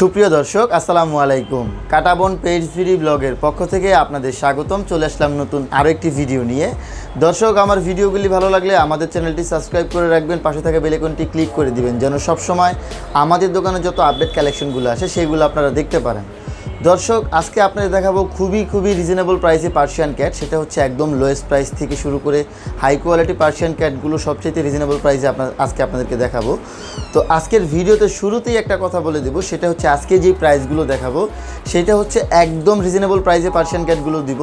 সুপ্রিয় দর্শক, আসসালামু আলাইকুম। কাটাবন পেজ ফ্রি ব্লগের পক্ষ থেকে আপনাদের স্বাগতম। চলে আসলাম নতুন আরও একটি ভিডিও নিয়ে। দর্শক, আমার ভিডিওগুলি ভালো লাগলে আমাদের চ্যানেলটি সাবস্ক্রাইব করে রাখবেন, পাশে থাকা বেলেকনটি ক্লিক করে দিবেন, যেন সবসময় আমাদের দোকানে যত আপডেট কালেকশনগুলো আসে সেইগুলো আপনারা দেখতে পারেন। দর্শক, আজকে আপনাদের দেখাবো খুবই খুবই রিজনেবল প্রাইসে পার্সিয়ান ক্যাট সেটা হচ্ছে একদম লোয়েস্ট প্রাইস থেকে শুরু করে হাই কোয়ালিটি পার্সিয়ান ক্যাটগুলো সবচেয়ে রিজনেবল প্রাইসে আপনার আজকে আপনাদেরকে দেখাবো। তো আজকের ভিডিওতে শুরুতেই একটা কথা বলে দেবো, সেটা হচ্ছে আজকে যে প্রাইসগুলো দেখাবো, সেটা হচ্ছে একদম রিজনেবল প্রাইসে পার্সিয়ান ক্যাটগুলো দিব।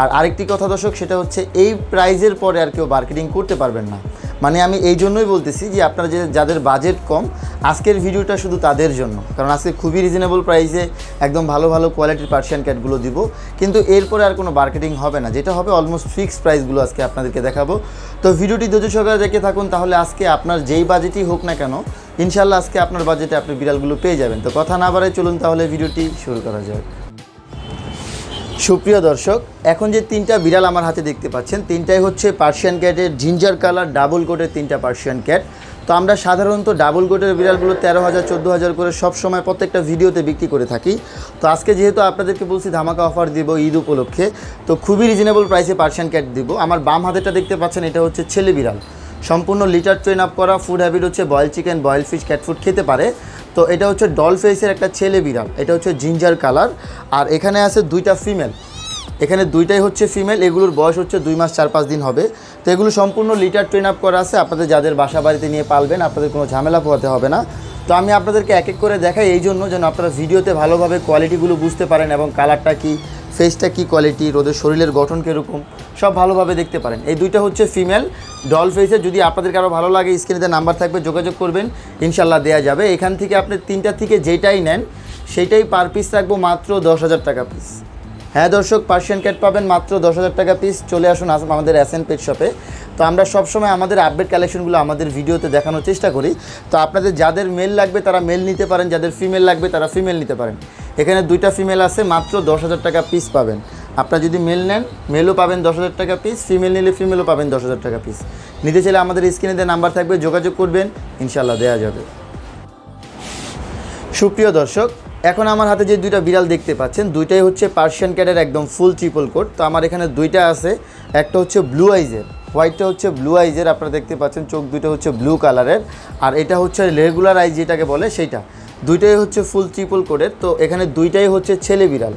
আর আরেকটি কথা দর্শক, সেটা হচ্ছে এই প্রাইজের পরে আর কেউ মার্কেটিং করতে পারবেন না। মানে আমি এই জন্যই বলতেছি যে আপনারা যে যাদের বাজেট কম, আজকের ভিডিওটা শুধু তাদের জন্য। কারণ আজকে খুবই রিজনেবল প্রাইসে একদম ভালো ভালো কোয়ালিটির পার্সিয়ান ক্যাটগুলো দিব। কিন্তু এরপরে আর কোনো মার্কেটিং হবে না। যেটা হবে অলমোস্ট ফিক্সড প্রাইসগুলো আজকে আপনাদেরকে দেখাবো। তো ভিডিওটি ধৈর্য সহকারে দেখে থাকুন, তাহলে আজকে আপনার যেই বাজেটই হোক না কেন ইনশাল্লাহ আজকে আপনার বাজেটে আপনি বিড়ালগুলো পেয়ে যাবেন। তো কথা না বাড়ায় চলুন তাহলে ভিডিওটি শুরু করা যাক। সুপ্রিয় দর্শক, এখন যে তিনটা বিড়াল আমার হাতে দেখতে পাচ্ছেন, তিনটাই হচ্ছে পার্সিয়ান ক্যাটের জিঞ্জার কালার ডাবল কোটের তিনটা পার্সিয়ান ক্যাট তো আমরা সাধারণত ডাবল কোটের বিড়ালগুলো তেরো হাজার, চোদ্দ হাজার করে সব সময় প্রত্যেকটা ভিডিওতে বিক্রি করে থাকি। তো আজকে যেহেতু আপনাদেরকে বলছি, ধামাকা অফার দিব ঈদ উপলক্ষে, তো খুবই রিজনেবল প্রাইসে পার্সিয়ান ক্যাট দিব। আমার বাম হাতেটা দেখতে পাচ্ছেন, এটা হচ্ছে ছেলে বিড়াল। সম্পূর্ণ লিটার ট্রেন আপ করা ফুড হ্যাবিট হচ্ছে boil chicken boil fish cat food খেতে পারে। তো এটা হচ্ছে ডল ফেসের একটা ছেলে বিড়াল, এটা হচ্ছে জিঞ্জার কালার আর এখানে আছে দুইটা ফিমেল এখানে দুইটাই হচ্ছে ফিমেল এগুলোর বয়স হচ্ছে দুই মাস চার পাঁচ দিন হবে। তো এগুলো সম্পূর্ণ লিটার ট্রেন আপ করা আছে, আপনাদের যাদের বাসা বাড়িতে নিয়ে পালবেন, আপনাদের কোনো ঝামেলা পোহাতে হবে না। তো আমি আপনাদেরকে এক এক করে দেখাই এই জন্য যেন আপনারা ভিডিওতে ভালোভাবে কোয়ালিটিগুলো বুঝতে পারেন এবং কালারটা কি ফেসটা কি কোয়ালিটি রোদের শরীরের গঠন কীরকম, সব ভালোভাবে দেখতে পারেন। এই দুইটা হচ্ছে ফিমেল ডল ফেসের যদি আপনাদের কারও ভালো লাগে স্ক্রিনে নাম্বার থাকবে, যোগাযোগ করবেন ইনশাল্লাহ দেওয়া যাবে। এখান থেকে আপনি তিনটা থেকে যেটাই নেন সেইটাই পার পিস রাখব মাত্র দশ হাজার টাকা পিস হ্যাঁ দর্শক পার্সিয়ান ক্যাট পাবেন মাত্র দশ হাজার টাকা পিস চলে আসুন আস- আমাদের অ্যাসেন পেট শপে তো আমরা সবসময় আমাদের আপডেট কালেকশনগুলো আমাদের ভিডিওতে দেখানোর চেষ্টা করি। তো আপনাদের যাদের মেল লাগবে তারা মেল নিতে পারেন, যাদের ফিমেল লাগবে তারা ফিমেল নিতে পারেন। এখানে দুইটা ফিমেল আছে, মাত্র দশ হাজার টাকা পিস পাবেন। আপনারা যদি মেল নেন মেলও পাবেন দশ হাজার টাকা পিস ফিমেল নিলে ফিমেলও পাবেন দশ হাজার টাকা পিস নিতে চাইলে আমাদের স্ক্রিনে দেওয়া নাম্বার থাকবে, যোগাযোগ করবেন ইনশাল্লাহ দেওয়া যাবে। সুপ্রিয় দর্শক এখন আমার হাতে যে দুইটা বিড়াল দেখতে পাচ্ছেন, দুইটাই হচ্ছে পার্সিয়ান ক্যাটের একদম ফুল ট্রিপল কোট তো আমার এখানে দুইটা আছে, একটা হচ্ছে ব্লু আইজের হোয়াইটটা হচ্ছে ব্লু আইজের আপনারা দেখতে পাচ্ছেন, চোখ দুইটা হচ্ছে ব্লু কালারের আর এটা হচ্ছে রেগুলার আইজ যেটাকে বলে, সেইটা। দুইটাই হচ্ছে ফুল ট্রিপল কোটের তো এখানে দুইটাই হচ্ছে ছেলে বিড়াল।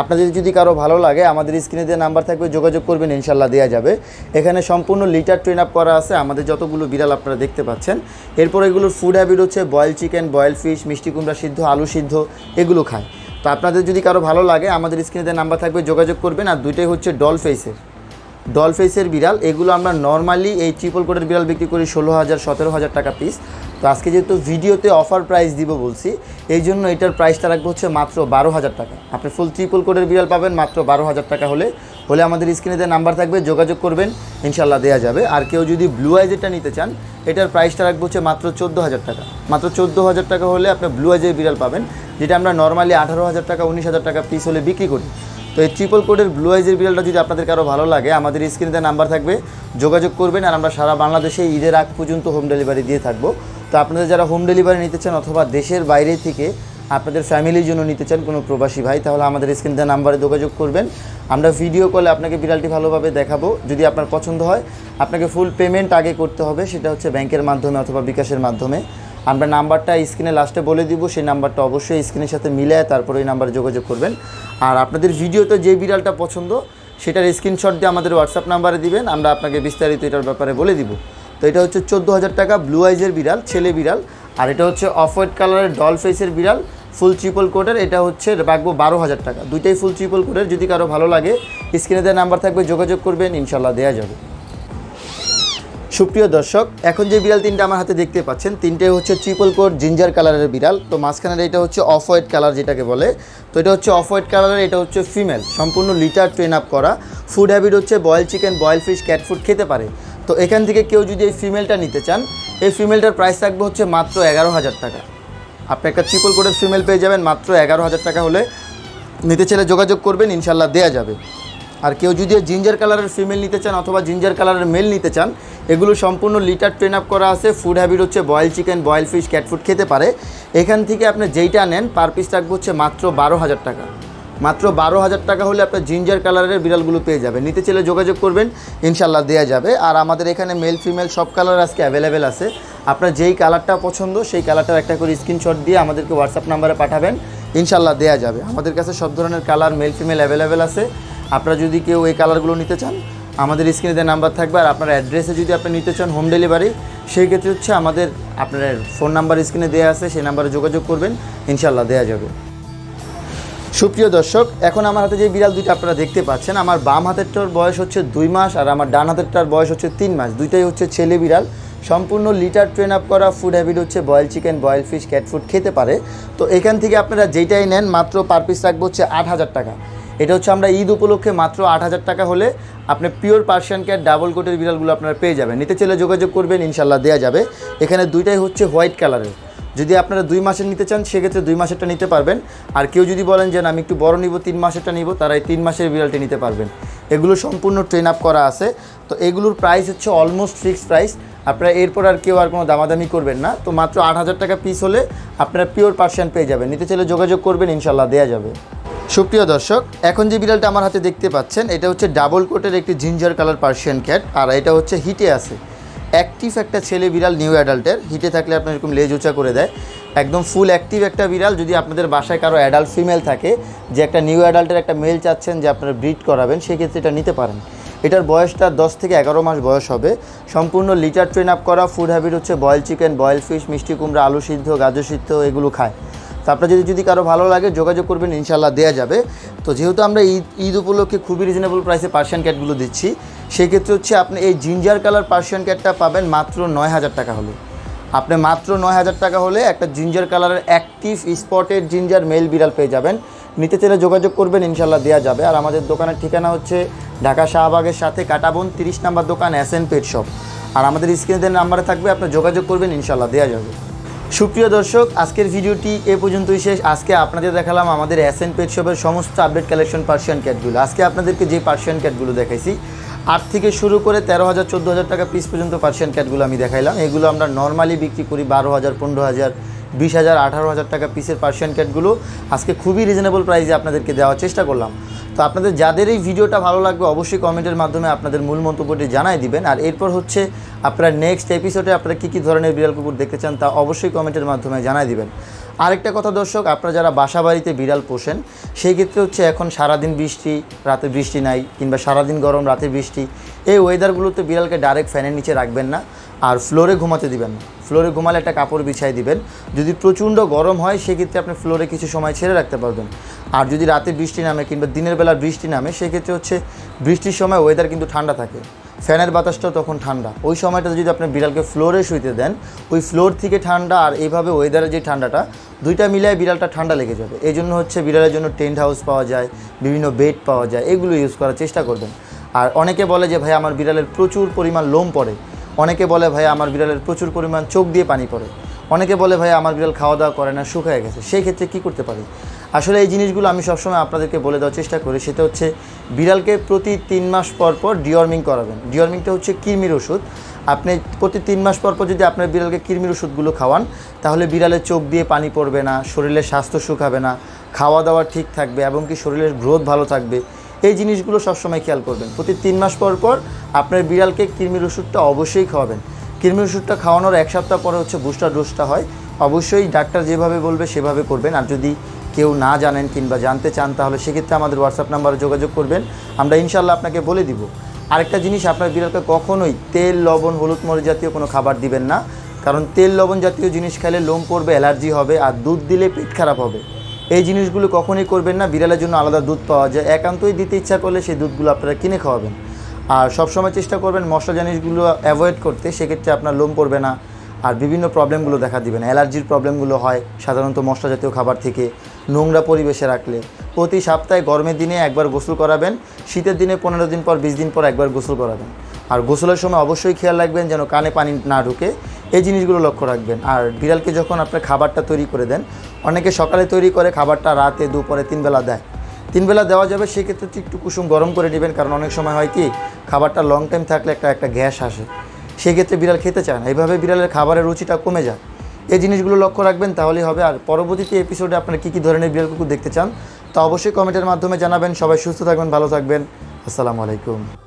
আপনাদের যদি কারও ভালো লাগে, আমাদের স্ক্রিনে দেওয়া নাম্বার থাকবে, যোগাযোগ করবেন, ইনশাল্লাহ দেওয়া যাবে। এখানে সম্পূর্ণ লিটার ট্রেন আপ করা আছে, আমাদের যতগুলো বিড়াল আপনারা দেখতে পাচ্ছেন। এরপর এগুলোর ফুড হ্যাবিট হচ্ছে বয়েল চিকেন বয়েল ফিশ মিষ্টি কুমড়া সিদ্ধ, আলু সিদ্ধ, এগুলো খায়। তো আপনাদের যদি কারও ভালো লাগে, আমাদের স্ক্রিনে দেওয়া নাম্বার থাকবে, যোগাযোগ করবেন, আর দুইটাই হচ্ছে ডল ফেসের ডল ফেসের বিড়াল, এগুলো আমরা নর্মালি এই ট্রিপল কোটের বিড়াল বিক্রি করি ষোলো হাজার, সতেরো হাজার টাকা পিস তো আজকে যেহেতু ভিডিওতে অফার প্রাইস দিব বলছি, এই জন্য এটার প্রাইসটা রাখব হচ্ছে মাত্র বারো হাজার টাকা। আপনি ফুল ট্রিপল কোটের বিড়াল পাবেন মাত্র বারো হাজার টাকা হলে। হলে আমাদের স্ক্রিনে যে নাম্বার থাকবে, যোগাযোগ করবেন ইনশাল্লাহ দেওয়া যাবে। আর কেউ যদি ব্লু আইজেরটা নিতে চান, এটার প্রাইসটা রাখব হচ্ছে মাত্র চোদ্দ হাজার টাকা। মাত্র চোদ্দ হাজার টাকা হলে আপনি ব্লু আইজের বিড়াল পাবেন, যেটা আমরা নর্মালি আঠারো হাজার টাকা, উনিশ হাজার টাকা পিস হলে বিক্রি করি। তো এই ট্রিপল কোডের ব্লু আইজের বিড়ালটা যদি আপনাদের কারও ভালো লাগে, আমাদের স্ক্রিনে নাম্বার থাকবে, যোগাযোগ করবেন আর আমরা সারা বাংলাদেশে ঈদের আগ পর্যন্ত হোম ডেলিভারি দিয়ে থাকব। তো আপনাদের যারা হোম ডেলিভারি নিতে চান অথবা দেশের বাইরে থেকে আপনাদের ফ্যামিলির জন্য নিতে চান কোনো প্রবাসী ভাই, তাহলে আমাদের স্ক্রিনে নাম্বারে যোগাযোগ করবেন। আমরা ভিডিও কলে আপনাকে বিড়ালটি ভালোভাবে দেখাবো। যদি আপনার পছন্দ হয়, আপনাকে ফুল পেমেন্ট আগে করতে হবে, সেটা হচ্ছে ব্যাংকের মাধ্যমে অথবা বিকাশের মাধ্যমে। আমরা নাম্বারটা স্ক্রিনে লাস্টে বলে দিব, সেই নাম্বারটা অবশ্যই স্ক্রিনের সাথে মিলে তারপরে ওই নাম্বারে যোগাযোগ করবেন। আর আপনাদের ভিডিওতে যে বিড়ালটা পছন্দ, সেটার স্ক্রিনশট দিয়ে আমাদের হোয়াটসঅ্যাপ নাম্বারে দিবেন, আমরা আপনাকে বিস্তারিত এটার ব্যাপারে বলে দিব। তো এটা হচ্ছে চোদ্দ হাজার টাকা ব্লু আইজের বিড়াল, ছেলে বিড়াল, আর এটা হচ্ছে অফ হোয়াইট কালারের ডল ফেসের বিড়াল ফুল ট্রিপল কোটের এটা হচ্ছে রাখব বারো হাজার টাকা। দুইটাই ফুল ট্রিপল কোটের যদি কারও ভালো লাগে স্ক্রিনে দেওয়া নাম্বার থাকবে, যোগাযোগ করবেন ইনশাল্লাহ দেওয়া যাবে। সুপ্রিয় দর্শক, এখন যে বিড়াল তিনটা আমার হাতে দেখতে পাচ্ছেন তিনটে হচ্ছে ট্রিপল কোট জিঞ্জার কালারের বিড়াল। তো মাঝখানের এটা হচ্ছে অফ হোয়াইট কালার যেটাকে বলে। তো এটা হচ্ছে অফ হোয়াইট কালারের এটা হচ্ছে ফিমেল সম্পূর্ণ লিটার ট্রেন আপ করা। ফুড হ্যাবিট হচ্ছে boil chicken boil fish cat food খেতে পারে। তো এখান থেকে কেউ যদি এই ফিমেলটা নিতে চান, এই ফিমেলটার প্রাইস থাকবে হচ্ছে মাত্র এগারো হাজার টাকা। আপনি একটা ট্রিপল কোটের ফিমেল পেয়ে যাবেন, মাত্র এগারো হাজার টাকা হলে। নিতে চাইলে যোগাযোগ করবেন, ইনশাল্লাহ দেওয়া যাবে। আর কেউ যদি জিঞ্জার কালারের ফিমেল নিতে চান অথবা জিঞ্জার কালারের মেল নিতে চান, এগুলো সম্পূর্ণ লিটার ট্রেন আপ করা আছে। ফুড হ্যাবিট হচ্ছে boil chicken boil fish cat food খেতে পারে। এখান থেকে আপনি যেইটা নেন পার পিস রাখব হচ্ছে মাত্র বারো হাজার টাকা। মাত্র বারো হাজার টাকা হলে আপনার জিঞ্জার কালারের বিড়ালগুলো পেয়ে যাবেন। নিতে চাইলে যোগাযোগ করবেন ইনশাল্লাহ দেওয়া যাবে। আর আমাদের এখানে মেল ফিমেল সব কালার আজকে অ্যাভেলেবেল আছে। আপনার যেই কালারটা পছন্দ, সেই কালারটার একটা করে স্ক্রিনশট দিয়ে আমাদেরকে হোয়াটসঅ্যাপ নাম্বারে পাঠাবেন। ইনশাল্লাহ দেওয়া যাবে। আমাদের কাছে সব ধরনের কালার মেল ফিমেল অ্যাভেলেবেল আছে। আপনারা যদি কেউ এই কালারগুলো নিতে চান, আমাদের স্ক্রিনে দেওয়া নাম্বার থাকবে আর আপনার অ্যাড্রেসে যদি আপনি নিতে চান হোম ডেলিভারি, সেই ক্ষেত্রে হচ্ছে আমাদের আপনার ফোন নাম্বার স্ক্রিনে দেওয়া আছে, সেই নাম্বারে যোগাযোগ করবেন ইনশাল্লাহ দেওয়া যাবে। সুপ্রিয় দর্শক, এখন আমার হাতে যে বিড়াল দুইটা আপনারা দেখতে পাচ্ছেন, আমার বাম হাতেরটার বয়স হচ্ছে দুই মাস আর আমার ডান হাতেরটার বয়স হচ্ছে তিন মাস। দুইটাই হচ্ছে ছেলে বিড়াল। সম্পূর্ণ লিটার ট্রেন আপ করা ফুড হ্যাবিট হচ্ছে boil chicken, boil fish, cat food খেতে পারে। তো এখান থেকে আপনারা যেটাই নেন, মাত্র পার পিস রাখব হচ্ছে আট হাজার টাকা। এটা হচ্ছে আমরা ঈদ উপলক্ষে মাত্র আট হাজার টাকা হলে আপনি পিওর পার্সিয়ান ক্যাট ডাবল কোটের বিড়ালগুলো আপনারা পেয়ে যাবেন। নিতে চাইলে যোগাযোগ করবেন, ইনশাল্লাহ দেওয়া যাবে। এখানে দুইটাই হচ্ছে হোয়াইট কালারের যদি আপনারা দুই মাসের নিতে চান, সেক্ষেত্রে দুই মাসেরটা নিতে পারবেন। আর কেউ যদি বলেন যে আমি একটু বড় নিব, তিন মাসেরটা নিব, তারা এই তিন মাসের বিড়ালটি নিতে পারবেন। এগুলো সম্পূর্ণ ট্রেন আপ করা আছে। তো এগুলোর প্রাইস হচ্ছে অলমোস্ট ফিক্সড প্রাইস আপনারা এরপর আর কেউ আর কোনো দামাদামি করবেন না। তো মাত্র আট হাজার টাকা পিস হলে আপনারা পিওর পার্সিয়ান পেয়ে যাবেন। নিতে চাইলে যোগাযোগ করবেন, ইনশাল্লাহ দেওয়া যাবে। সুপ্রিয় দর্শক, এখন যে বিড়ালটা আমার হাতে দেখতে পাচ্ছেন, এটা হচ্ছে ডাবল কোটের একটি জিঞ্জার কালার পার্সিয়ান ক্যাট, আর এটা হচ্ছে হিটে আছে। অ্যাক্টিভ একটা ছেলে বিড়াল, নিউ অ্যাডাল্টের, হিটে থাকলে আপনার এরকম লেজ উঁচা করে দেয়। একদম ফুল অ্যাক্টিভ একটা বিড়াল, যদি আপনাদের বাসায় কারও অ্যাডাল্ট ফিমেল থাকে, যে একটা নিউ অ্যাডাল্টের একটা মেল চাচ্ছেন যে আপনারা ব্রিড করাবেন, সেক্ষেত্রে এটা নিতে পারেন। এটার বয়সটা দশ থেকে এগারো মাস বয়স হবে। সম্পূর্ণ লিটার ট্রেন আপ করা, ফুড হ্যাবিট হচ্ছে বয়েল চিকেন, বয়েল ফিশ, মিষ্টি কুমড়া, আলু সিদ্ধ, গাজর সিদ্ধ, এগুলো খায়। তো আপনার যদি যদি কারও ভালো লাগে, যোগাযোগ করবেন ইনশাল্লাহ দেওয়া যাবে। তো যেহেতু আমরা ঈদ ঈদ উপলক্ষে খুবই রিজনেবল প্রাইসে পার্সিয়ান ক্যাটগুলো দিচ্ছি সেই ক্ষেত্রে হচ্ছে আপনি এই জিঞ্জার কালার পার্সিয়ান ক্যাটটা পাবেন মাত্র নয় হাজার টাকা হলে। আপনি মাত্র নয় হাজার টাকা হলে একটা জিঞ্জার কালারের অ্যাক্টিভ স্পটেড জিঞ্জার মেল বিড়াল পেয়ে যাবেন। নিতে চাইলে যোগাযোগ করবেন ইনশাল্লাহ দেওয়া যাবে। আর আমাদের দোকানের ঠিকানা হচ্ছে ঢাকা শাহবাগের সাথে কাটাবন, তিরিশ নাম্বার দোকান এন পেট শপ আর আমাদের স্ক্রিনের নাম্বারে থাকবে, আপনি যোগাযোগ করবেন ইনশাল্লাহ দেওয়া যাবে। সুপ্রিয় দর্শক, আজকের ভিডিওটি এ পর্যন্তই শেষ। আজকে আপনাদের দেখালাম আমাদের এন পেট শপের সমস্ত আপডেট কালেকশন পার্সিয়ান ক্যাটগুলো আজকে আপনাদেরকে যে পার্সিয়ান ক্যাটগুলো দেখাইছি, আট থেকে শুরু করে তেরো হাজার, চোদ্দ হাজার টাকা পিস পর্যন্ত পার্সিয়ান ক্যাটগুলো আমি দেখাইলাম। এগুলো আমরা নর্মালি বিক্রি করি বারো হাজার, পনেরো হাজার বিশ হাজার আঠারো হাজার টাকা পিসের পার্সিয়ান ক্যাটগুলো আজকে খুবই রিজনেবল প্রাইসে আপনাদেরকে দেওয়ার চেষ্টা করলাম। তো আপনাদের যাদের এই ভিডিওটা ভালো লাগবে, অবশ্যই কমেন্টের মাধ্যমে আপনাদের মূল মন্তব্যটি জানাই দিবেন। আর এরপর হচ্ছে আপনারা নেক্সট এপিসোডে আপনারা কী কী ধরনের বিড়াল কুকুর দেখতে চান তা অবশ্যই কমেন্টের মাধ্যমে জানাই দিবেন। আরেকটা কথা দর্শক, আপনারা যারা বাসা বাড়িতে বিড়াল পোষেন, সেই ক্ষেত্রে হচ্ছে এখন সারাদিন বৃষ্টি, রাতে বৃষ্টি নাই, কিংবা সারাদিন গরম, রাতে বৃষ্টি, এই ওয়েদারগুলোতে বিড়ালকে ডাইরেক্ট ফ্যানের নিচে রাখবেন না, আর ফ্লোরে ঘুমাতে দিবেন না। ফ্লোরে ঘুমালে একটা কাপড় বিছাই দিবেন। যদি প্রচণ্ড গরম হয়, সেক্ষেত্রে আপনি ফ্লোরে কিছু সময় ছেড়ে রাখতে পারবেন। আর যদি রাতে বৃষ্টি নামে কিংবা দিনের বেলা বৃষ্টি নামে, সেক্ষেত্রে হচ্ছে বৃষ্টির সময় ওয়েদার কিন্তু ঠান্ডা থাকে। ফ্যানের বাতাসটাও তখন ঠান্ডা। ওই সময়টা যদি আপনি বিড়ালকে ফ্লোরে শুইতে দেন, ওই ফ্লোর থেকে ঠান্ডা আর এইভাবে ওয়েদারের যে ঠান্ডাটা, দুইটা মিলায় বিড়ালটা ঠান্ডা লেগে যাবে। এই জন্য হচ্ছে বিড়ালের জন্য টেন্ট হাউস পাওয়া যায়, বিভিন্ন বেড পাওয়া যায়, এগুলো ইউজ করার চেষ্টা করবেন। আর অনেকে বলে যে, ভাই, আমার বিড়ালের প্রচুর পরিমাণ লোম পড়ে। অনেকে বলে ভাই আমার বিড়ালের প্রচুর পরিমাণ চোখ দিয়ে পানি পড়ে। অনেকে বলে ভাই আমার বিড়াল খাওয়া দাওয়া করে না, শুকায় গেছে। সেই ক্ষেত্রে কী করতে পারি? আসলে এই জিনিসগুলো আমি সবসময় আপনাদেরকে বলে দেওয়ার চেষ্টা করি। সেটা হচ্ছে, বিড়ালকে প্রতি তিন মাস পর পর ডিওয়ার্মিং করাবেন। ডিওয়ার্মিংটা হচ্ছে কৃমির ওষুধ। আপনি প্রতি তিন মাস পর পর যদি আপনার বিড়ালকে কৃমির ওষুধগুলো খাওয়ান, তাহলে বিড়ালের চোখ দিয়ে পানি পড়বে না, শরীরের স্বাস্থ্য শুকাবে না, খাওয়া দাওয়া ঠিক থাকবে এবং কি শরীরের গ্রোথ ভালো থাকবে। এই জিনিসগুলো সবসময় খেয়াল করবেন। প্রতি তিন মাস পর পর আপনার বিড়ালকে কৃমির ওষুধটা অবশ্যই খাওয়াবেন। কৃমির ওষুধটা খাওয়ানোর এক সপ্তাহ পরে হচ্ছে বুস্টার ডোজটা হয়। অবশ্যই ডাক্তার যেভাবে বলবে সেভাবে করবেন। আর যদি কেউ না জানেন কিংবা জানতে চান, তাহলে সেক্ষেত্রে আমাদের হোয়াটসঅ্যাপ নাম্বারে যোগাযোগ করবেন। আমরা ইনশাল্লাহ আপনাকে বলে দিব। আরেকটা জিনিস, আপনার বিড়ালকে কখনোই তেল, লবণ, হলুদ মরিচ জাতীয় কোনো খাবার দিবেন না। কারণ তেল, লবণ জাতীয় জিনিস খেলে লোম পড়বে, অ্যালার্জি হবে, আর দুধ দিলে পেট খারাপ হবে। এই জিনিসগুলো কখনোই করবেন না। বিড়ালের জন্য আলাদা দুধ পাওয়া যায়। একান্তই দিতে ইচ্ছা করলে সেই দুধগুলো আপনারা কিনে খাওয়াবেন। আর সবসময় চেষ্টা করবেন মশলা জিনিসগুলো অ্যাভয়েড করতে, সেক্ষেত্রে আপনার লোম পড়বে না। আর বিভিন্ন প্রবলেমগুলো দেখা দিবেন অ্যালার্জির প্রবলেমগুলো হয় সাধারণত মশলা জাতীয় খাবার থেকে নোংরা পরিবেশে রাখলে। প্রতি সপ্তাহে গরমের দিনে একবার গোসল করাবেন। শীতের দিনে পনেরো দিন পর, বিশ দিন পর একবার গোসল করাবেন। আর গোসলের সময় অবশ্যই খেয়াল রাখবেন যেন কানে পানি না ঢুকে। এই জিনিসগুলো লক্ষ্য রাখবেন। আর বিড়ালকে যখন আপনার খাবারটা তৈরি করে দেন, অনেকে সকালে তৈরি করে খাবারটা রাতে, দুপুরে তিনবেলা দেয়। তিনবেলা দেওয়া যাবে, সেক্ষেত্রে একটু কুসুম গরম করে নেবেন, কারণ অনেক সময় হয় কি, খাবারটা লং টাইম থাকলে একটা একটা গ্যাস আসে। সেক্ষেত্রে বিড়াল খেতে চায় না। এইভাবে বিড়ালের খাবারের রুচিটা কমে যায়। এই জিনিসগুলো লক্ষ্য রাখবেন, তাহলেই হবে। আর পরবর্তীতে এপিসোডে আপনারা কী কী ধরনের বিড়াল কুকুর দেখতে চান, তো অবশ্যই কমেন্টের মাধ্যমে জানাবেন। সবাই সুস্থ থাকবেন, ভালো থাকবেন। আসসালামু আলাইকুম।